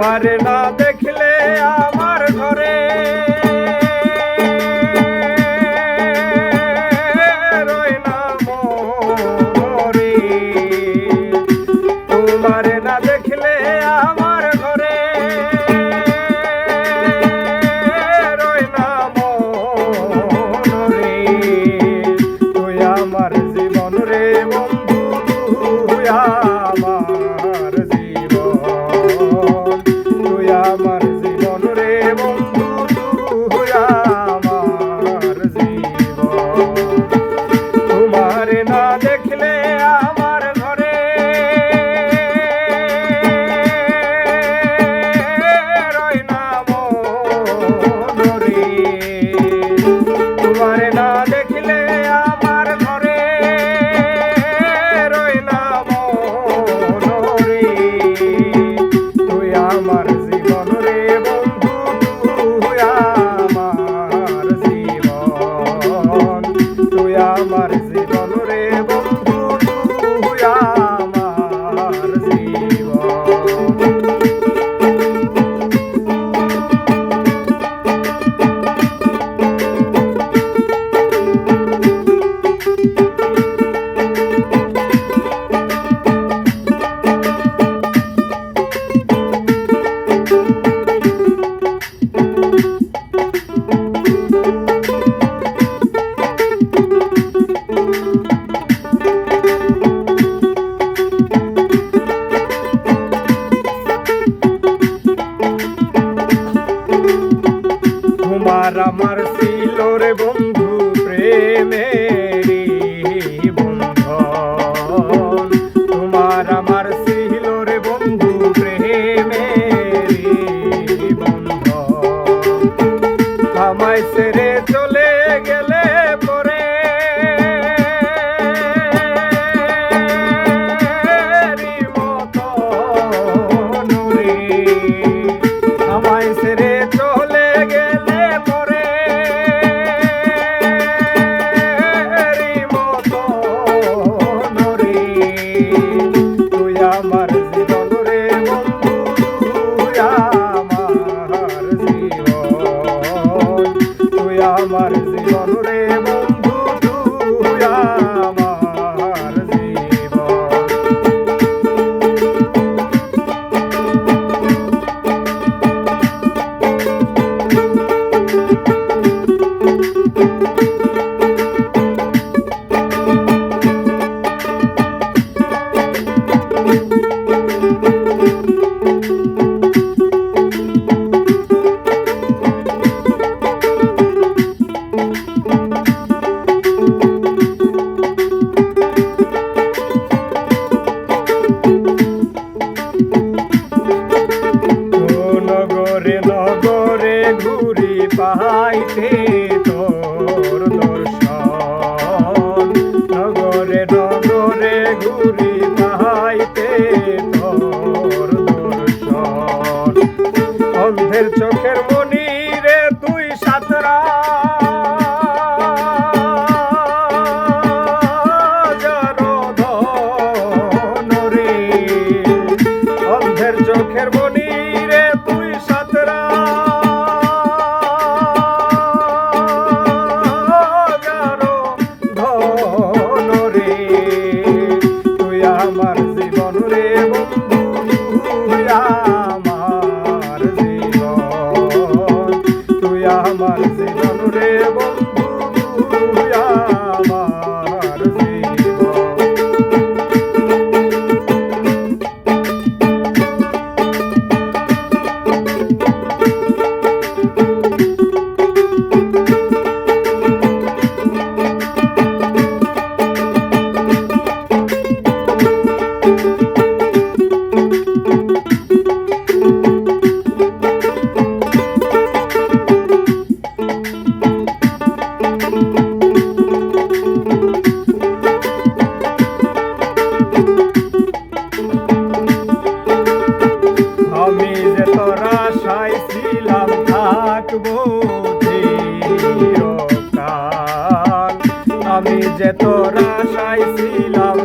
তোমার না তোমার আমার ছিল বন্ধু প্রেমের বন্ধন। তোমার আমার ছিল বন্ধু প্রেমের বন্ধন। আমায় সেরে পাইতে তোর দর্শন। নগরে নগরে ঘুরি পাইতে তোর দর্শন। অন্ধের চ যে তোরা ছিলাম